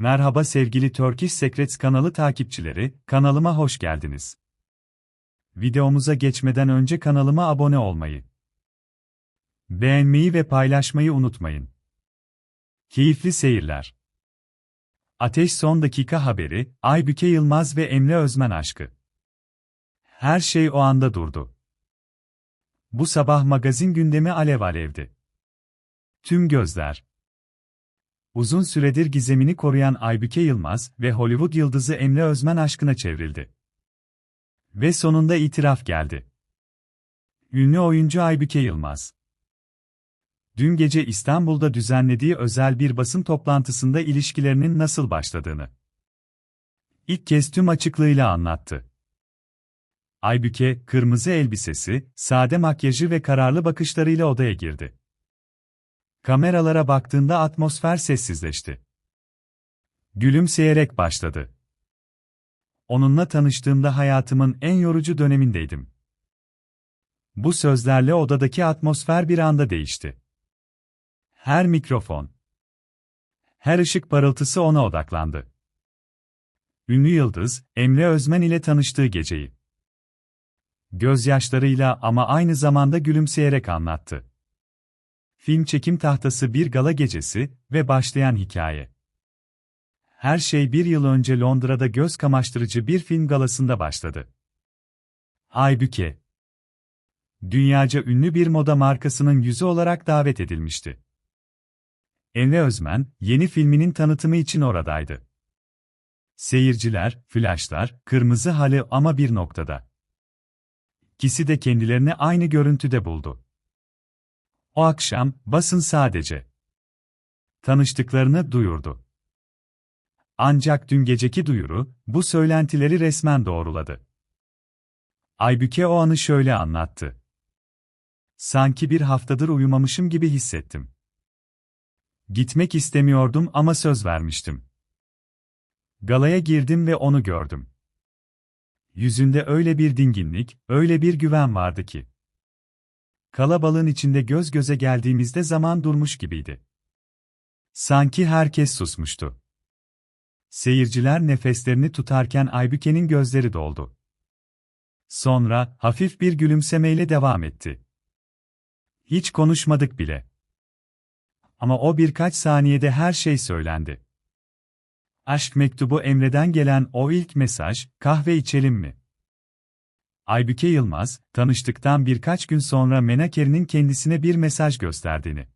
Merhaba sevgili Turkish Secrets kanalı takipçileri, kanalıma hoş geldiniz. Videomuza geçmeden önce kanalıma abone olmayı, beğenmeyi ve paylaşmayı unutmayın. Keyifli seyirler. Ateş Son Dakika Haberi, Aybüke Yılmaz ve Emre Özmen aşkı. Her şey o anda durdu. Bu sabah magazin gündemi alev alevdi. Tüm gözler, Uzun süredir gizemini koruyan Aybüke Yılmaz ve Hollywood yıldızı Emre Özmen aşkına çevrildi. Ve sonunda itiraf geldi. Ünlü oyuncu Aybüke Yılmaz. Dün gece İstanbul'da düzenlediği özel bir basın toplantısında ilişkilerinin nasıl başladığını ilk kez tüm açıklığıyla anlattı. Aybüke, kırmızı elbisesi, sade makyajı ve kararlı bakışlarıyla odaya girdi. Kameralara baktığında atmosfer sessizleşti. Gülümseyerek başladı. Onunla tanıştığımda hayatımın en yorucu dönemindeydim. Bu sözlerle odadaki atmosfer bir anda değişti. Her mikrofon, her ışık parıltısı ona odaklandı. Ünlü yıldız, Emre Özmen ile tanıştığı geceyi. Gözyaşlarıyla ama aynı zamanda gülümseyerek anlattı. Film çekim tahtası bir gala gecesi ve başlayan hikaye. Her şey bir yıl önce Londra'da göz kamaştırıcı bir film galasında başladı. Aybüke Dünyaca ünlü bir moda markasının yüzü olarak davet edilmişti. Emre Özmen, yeni filminin tanıtımı için oradaydı. Seyirciler, flaşlar, kırmızı halı ama bir noktada. İkisi de kendilerini aynı görüntüde buldu. O akşam, basın sadece tanıştıklarını duyurdu. Ancak dün geceki duyuru, bu söylentileri resmen doğruladı. Aybüke o anı şöyle anlattı. Sanki bir haftadır uyumamışım gibi hissettim. Gitmek istemiyordum ama söz vermiştim. Galaya girdim ve onu gördüm. Yüzünde öyle bir dinginlik, öyle bir güven vardı ki. Kalabalığın içinde göz göze geldiğimizde zaman durmuş gibiydi. Sanki herkes susmuştu. Seyirciler nefeslerini tutarken Aybüke'nin gözleri doldu. Sonra, hafif bir gülümsemeyle devam etti. Hiç konuşmadık bile. Ama o birkaç saniyede her şey söylendi. Aşk mektubu Emre'den gelen o ilk mesaj, kahve içelim mi? Aybüke Yılmaz, tanıştıktan birkaç gün sonra Menaker'in kendisine bir mesaj gösterdiğini